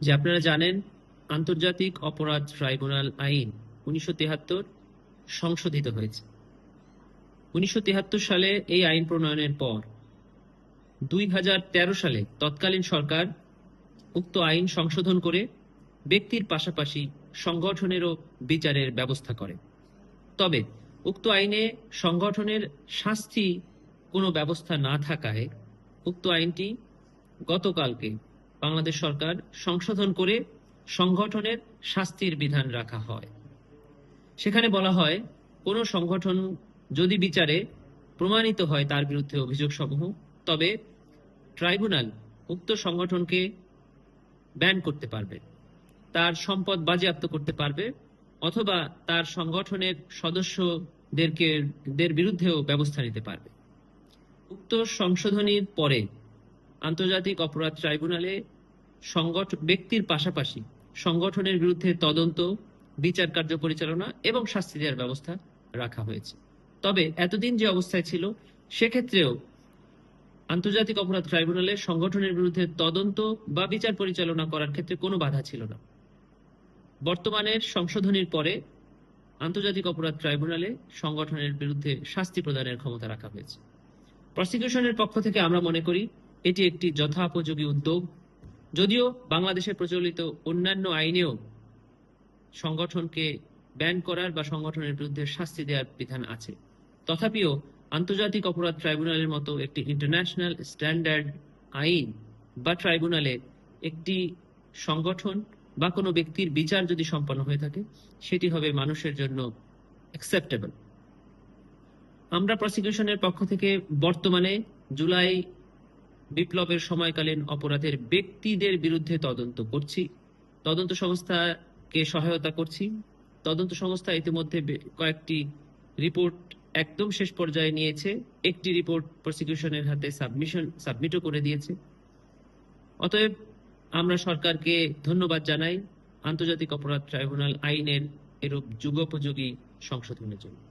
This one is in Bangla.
যে আপনারা জানেন, আন্তর্জাতিক অপরাধ ট্রাইব্যুনাল আইন উনিশশো সংশোধিত হয়েছে। উনিশশো সালে এই আইন প্রণয়নের পর দুই হাজার তেরো সালে তৎকালীন সরকার উক্ত আইন সংশোধন করে ব্যক্তির পাশাপাশি সংগঠনেরও বিচারের ব্যবস্থা করে। তবে উক্ত আইনে সংগঠনের শাস্তি কোনো ব্যবস্থা না থাকায় উক্ত আইনটি গতকালকে বাংলাদেশ সরকার সংশোধন করে সংগঠনের শাস্তির বিধান রাখা হয়। সেখানে বলা হয়, কোনো সংগঠন যদি বিচারে প্রমাণিত হয় তার বিরুদ্ধে অভিযোগ সমূহ, তবে ট্রাইব্যুনাল উক্ত সংগঠনকে ব্যান করতে পারবে। তার সম্পদ বাজেয়াপ্ত করতে পারবে, অথবা তার সংগঠনের সদস্যদেরকে দের বিরুদ্ধেও ব্যবস্থা নিতে পারবে। উক্ত সংশোধনীর পরে আন্তর্জাতিক অপরাধ ট্রাইব্যুনালে সংগঠন ব্যক্তির পাশাপাশি সংগঠনের বিরুদ্ধে তদন্ত, বিচার কার্য পরিচালনা এবং শাস্তি দেওয়ার ব্যবস্থা রাখা হয়েছে। তবে এতদিন যে অবস্থায় ছিল, সেক্ষেত্রেও আন্তর্জাতিক অপরাধ ট্রাইব্যুনালে সংগঠনের বিরুদ্ধে তদন্ত বা বিচার পরিচালনা করার ক্ষেত্রে কোনো বাধা ছিল না। বর্তমানের সংশোধনীর পরে আন্তর্জাতিক অপরাধ ট্রাইব্যুনালে সংগঠনের বিরুদ্ধে শাস্তি প্রদানের ক্ষমতা রাখা হয়েছে। প্রসিকিউশনের পক্ষ থেকে আমরা মনে করি, এটি একটি যথাপোযোগী উদ্যোগ যদিও বাংলাদেশে প্রচলিত অন্যান্য আইনেও সংগঠনকে ব্যান করার বা সংগঠনের বিরুদ্ধে শাস্তি দেওয়ার বিধান আছে। তথাপিও আন্তর্জাতিক অপরাধ ট্রাইব্যুনালের মতো একটি ইন্টারন্যাশনাল স্ট্যান্ডার্ড আইন বা ট্রাইব্যুনালে একটি সংগঠন বা কোনো ব্যক্তির বিচার যদি সম্পন্ন হয়ে থাকে, সেটি হবে মানুষের জন্য অ্যাকসেপ্টেবল আমরা প্রসিকিউশনের পক্ষ থেকে বর্তমানে জুলাই বিপ্লবের সময়কালীন অপরাধের ব্যক্তিদের বিরুদ্ধে তদন্ত করছি। তদন্ত সংস্থাকে সহায়তা করছি। তদন্ত সংস্থা ইতিমধ্যে কয়েকটি রিপোর্ট একদম শেষ পর্যায়ে নিয়েছে। একটি রিপোর্ট প্রসিকিউশনের হাতে সাবমিশন, সাবমিটও করে দিয়েছে। অতএব আমরা সরকারকে ধন্যবাদ জানাই। আন্তর্জাতিক অপরাধ ট্রাইব্যুনাল আইনের এরূপ যুগোপযোগী সংশোধনের জন্য।